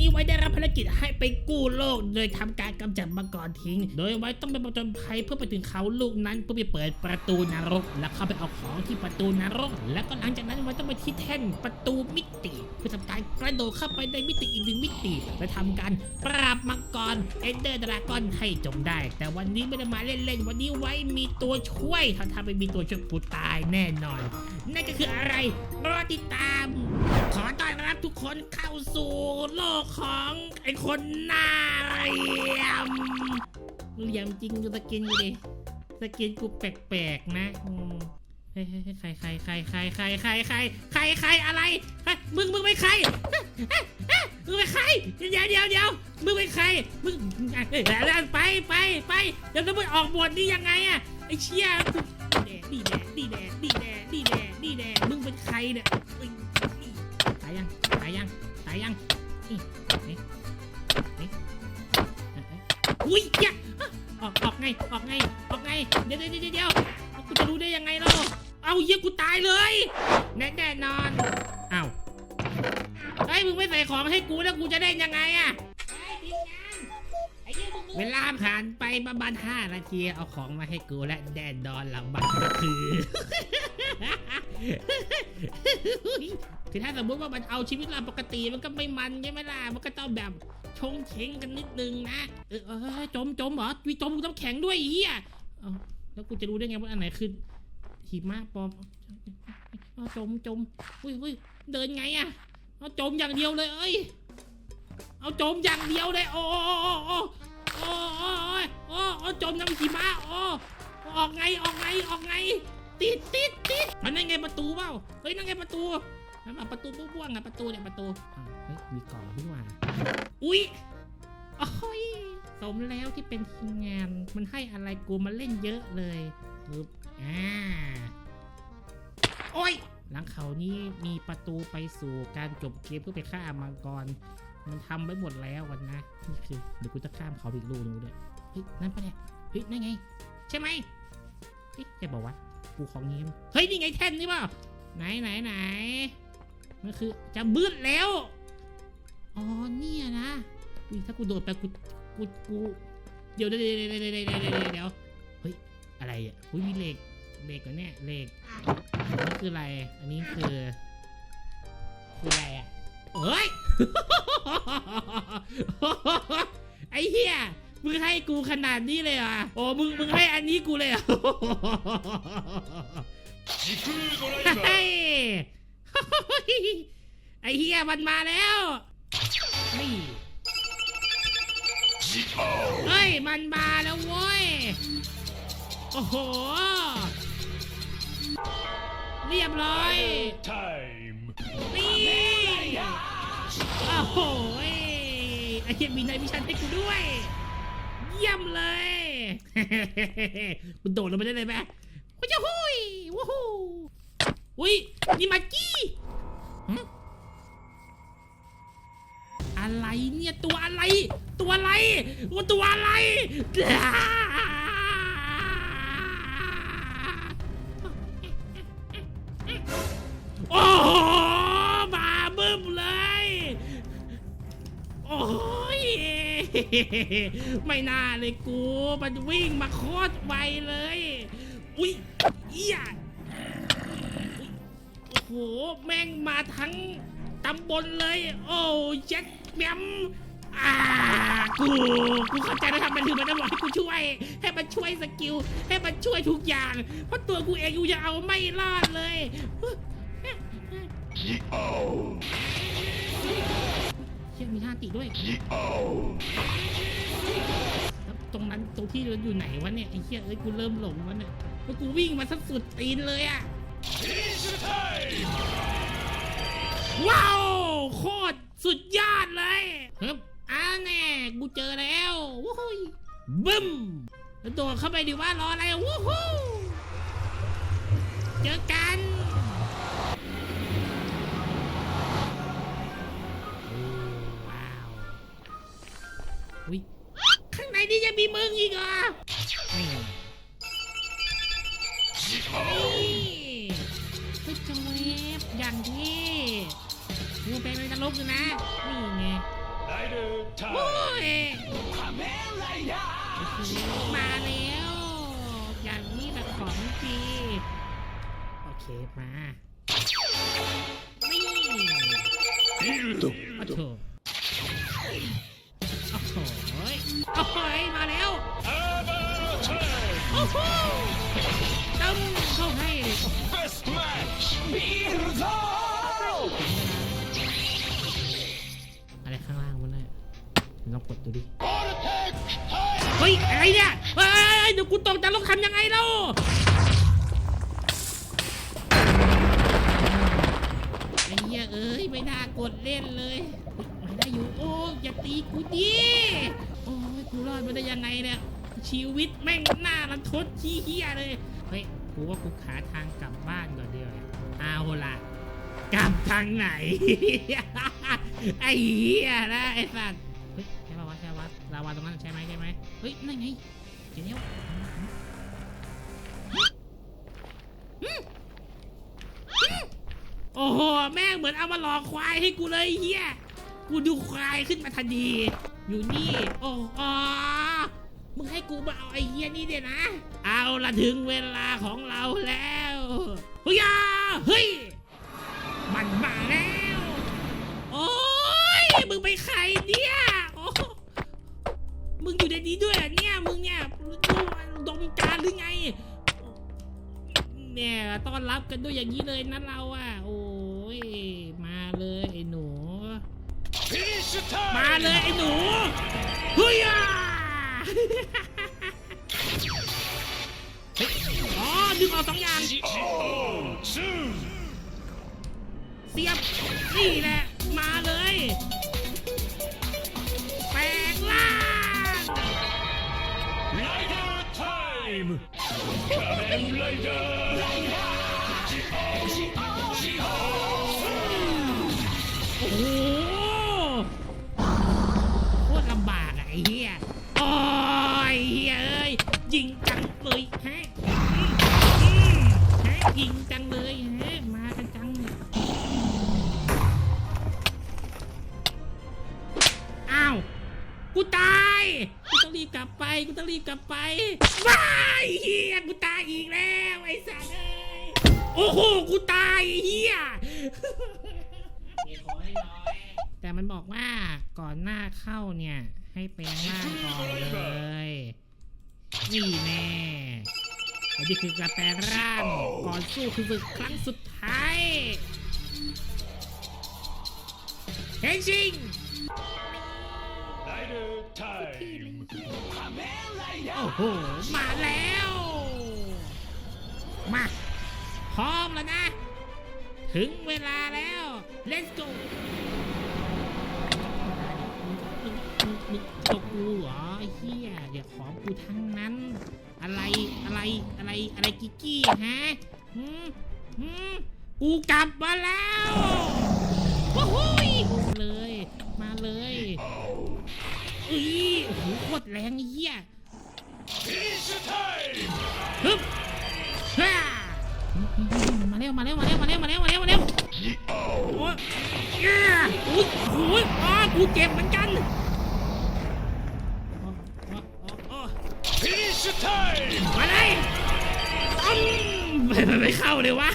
นี้ไว้ได้รับภารกิจให้ไปกู้โลก โดยทำการกำจัดมังกรทิ้ง โดยไว้ต้องไปประจนภัยเพื่อไปถึงเขาลูกนั้นเพื่อไปเปิดประตูนรก แล้วเข้าไปเอาของที่ประตูนรก แล้วก็หลังจากนั้นไว้ต้องไปที่แท่นประตูมิติ เพื่อทำการกระโดดเข้าไปในมิติอีกหนึ่งมิติและทำการปราบมังกรเอนเดอร์ดราก้อนให้จงได้ แต่วันนี้ไม่ได้มาเล่นๆวันนี้ไว้มีตัวช่วยถ้าทำไม่มีตัวช่วยกูตายแน่นอน นั่นก็คืออะไรรอติดตาม ขอต้อนรับทุกคนเข้าสู่โลกของไอ้คนหน้าเหลี่ยมเหลี่ยมจริงดูสกินกูดิสกินกูแปลกๆนะอืมเฮ้ยเฮ้ยเฮ้ยใครใครใครใครใครใครใครใครใครอะไรมึงมึงเป็นใครเฮ้ยเฮ้ยเฮ้ยมึงเป็นใครเดี๋ยวเดี๋ยวเดี๋ยวมึงเป็นใครมึงอ้ยแล้วไปไปไปเดี๋ยวจะมึงออกบทนี่ยังไงอะไอ้เชี่ยดีแดดดีแดดดีแดดดีแดดดีแดดมึงเป็นใครเนี่ยายยังตายยังตายยังนี่นี่นี่เอ้ยเอ้ยอุ้ยเหี้ยออกออกไงออกไงออกไงเดี๋ยวเดี๋ยวเดี๋ยวเดี๋ยวกูจะรู้ได้ยังไงเราเอาเหี้ยกูตายเลยแน่แน่นอนเอ้าเฮ้มึงไม่ใส่ของให้กูแล้วกูจะได้ยังไงอะเวลาผ่านไปประมาณ5นาทีเอาของมาให้กูและแดนดอนหลังบัตรก็คือ คือถ้าสมมติว่ามันเอาชีวิตเราปกติมันก็ไม่มันใช่ไหมล่ะ มันก็ต้องแบบชงเชงกันนิดนึงนะ เออเออจมจมเหรอวีจมกูต้องแข็งด้วยเฮียเอแล้วกูจะรู้ได้ไงว่าอันไหนคือหิมะปอมเอาจมจมอุ้ยอุ้ยเดินไงอะเอาจมอย่างเดียวเลย เอ้ย เอาจมอย่างเดียวเลย โอ้โอ้โอ้โอ้โอ้โอ้โอ้จมน้ำหิมะโอ้ออกไงออกไงออกไง ติดติดติดมันนั่นไงประตูเปล่าเฮ้ยนั่นไงประตู นั่นอะประตูบ้วงๆอะประตูเนี่ยประตูอ้าวเฮ้ยมีกล่องด้วยว่ะอุ๊ยโอ้ยสมแล้วที่เป็นทีมงาน มันให้อะไรกูมาเล่นเยอะเลยปึ๊บอ่าโอ้ย หลังเขานี้มีประตูไปสู่การจบเกมเพื่อไปฆ่ามังกร มันทำไว้หมดแล้ววันนะ นี่คือเดี๋ยวกูจะข้ามเขาไปอีกลูกนึงด้วยเฮ้ยนั่นปะเนี่ยเฮ้ยนั่นไง ใช่ไหมเฮ้ยใช่บอกว่ากูของเงี้ยเฮ้ยนี่ไงแท่นนี่เปล่าไหนไหนไหน มันคือจะมืดแล้ว อ๋อเนี่ยนะอุ้ถ้ากูโดดไปกูกูกูเดี๋ยวเดี๋ยวเดี๋ยวเดี๋ยวเดี๋ยวเฮ้ยอะไรอะอุ้ยมีเหล็กเหล็กเหรเนี่ยเหล็กอันนี้คืออะไร อันนี้คือคืออะไรอะเฮ้ยไอ้เหี้ยมึงให้กูขนาดนี้เลยอะโอ้มึงมึงให้อันนี้กูเลยอะ ไอเฮียมันมาแล้วนี่เฮ้ย มันมาแล้วโว้ย โอ้โห เรียบร้อย นี่โอ้โหไอเฮียมีนายพิชันให้กูด้วย เยี่ยมเลยมันโดดลงไปได้เลยไหมโอ้ยโอ้โห อุ้ยนี่มากี้อะไรเนี่ยตัวอะไร ตัวอะไรว่าตัวอะไรโอ้โหมาบึ้มเลย โอ้ยไม่น่าเลยกู มันวิ่งมาโคตรไวเลย อุ้ยเอียโอ้โโหแม่งมาทั้งตำบลเลย โอ้ยเจ็ดแหมมอ่ากูกูเข้าใจแล้วครับมันคือมานจะบอกให้กูช่วย ให้มันช่วยสกิล ให้มันช่วยทุกอย่าง เพราะตัวกูเองกูจะเอาไม่รอดเลยเยิโอยังมีท่าติด้วย ยิโอตรงนั้นตรงที่เราอยู่ไหนวะเนี่ยไอ้เชี่ยเอ้ยกูเริ่มหลงวะเนี่ยแล้วกูวิ่งมาสักสุดตีนเลยอะ ว้าวโคตรสุดยอดเลยครับอ้าแน่กูเจอแล้ววู้ฮู้บึ้มตัวเข้าไปดิว่ารออะไรวู้ฮู้เจอกันว้าวอุ้ยข้างในนี่จะมีมึงอีกเหรอ เฮ้ยจังเวฟอย่างที่กูเป็นในนรกอยู่นะ นี่ไงโอ้ยมาแล้ว อย่างนี้แหละของดีโอเคมานี่ Build. โอ้โถโอ้โหโอ้โหมาแล้วโอ้โหตั้มเข้าให้ Best match. อะไรข้างล่างมันน่ะลองกดดูดิเฮ้ยอะไรเนี่ยเฮ้ยเดี๋ยวกูตกจะลงทำยังไงเล่าไอ้เหี้ยเอ้ยไม่น่ากดเล่นเลยไม่ได้อยู่โอ้อย่าตีกูดิโอ้ยกูรอดมาได้ยังไงเนี่ยชีวิตแม่งหน้ารันทดชี้เหี้ยเลยเฮ้ยกูว่ากูหาทางกลับบ้าน กลับทางไหน ไอ้เหี้ยนะไอ้สัตว์เฮ้ยใช่ป่าวะใช่ป่าวะลาวาตรงนั้นใช่ไหมใช่ไหมเฮ้ยนั่นไงเจเนียวโอ้โหแม่งเหมือนเอามาหลอกควายให้กูเลยเฮียกูดูควายขึ้นมาทันทีอยู่นี่ โอ้อ๋อมึงให้กูมาเอาไอ้เฮียนี่เดี๋ยนะ เอาละถึงเวลาของเราแล้วเฮ้ยเฮ้ย มันมาแล้ว โอ้ยมึงไปนใครเนี่ยโอ้มึงอยู่ในนี้ด้วยเหรอเนี่ย มึงเนี่ยดมการหรือไง เนี่ยต้อนรับกันด้วยอย่างนี้เลยนะเราอะ โอ้ย มาเลยไอ้หนู Finish the time. มาเลยไอ้หนูเฮ้ยอะเฮ้ยอ๋อดึงออกสองอย่าง Oh, two. เสียบ นี่แหละ มาเลยแปลงล่าง Rider time. Kamen Rider. กูต้องรีบกลับไป กูต้องรีบกลับไปว้ายเฮียกูตายอีกแล้วไอ้สัตว์เอ้ยโอ้โห กูตายไอ้เฮียแต่มันบอกว่าก่อนหน้าเข้าเนี่ย ให้แปลงร่างก่อนเลยนี่แน่อันนี้คือการแปลงร่างก่อนสู้คือฝึกครั้งสุดท้ายเฮงชิง โอ้โห มาแล้ว มา พร้อมแล้วนะ ถึงเวลาแล้ว let's go มึงมึงมึงตกกูเหรอไอ้เฮียเดี๋ยวของกูทั้งนั้น อะไรอะไรอะไรอะไรกิกกี้ฮะหืมหืมกูกลับมาแล้วว้าวมาเลย มาเลย อุ้ยโอ้โหโคตรแรงไอ้เฮีย Finish the time. ฮึบฮ่ามาเร็วมาเร็วมาเร็วมาเร็วมาเร็วมาเร็วมาเร็วโอ้ยเอ้ยอุ้ยโอ้ยอ๋อกูเจ็บเหมือนกัน Finish time มาเลยอืมไม่ไม่ไม่เข้าเลยวะ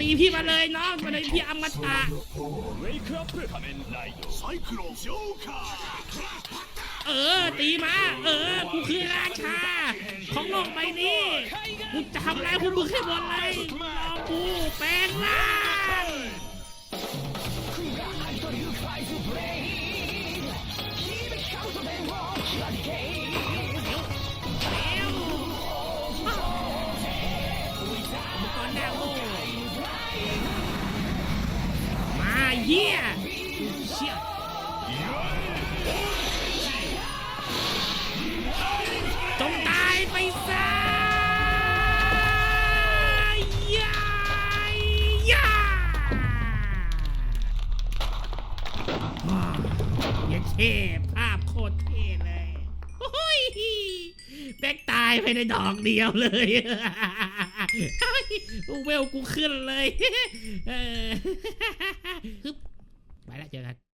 ตีพี่มาเลยน้องมาเลยพี่อมตะเออ ตีมา เออกูคือราชา ของโลกใบนี้กูจะทำลายพวกมึงให้หมดเลยรอกูแปลงร่าง ภาพโคตรเท่เลยโอ้ยแบกตายไปในดอกเดียวเลยเฮ้ยเวลกูขึ้นเลยเออฮึบไปแล้วเจอกัน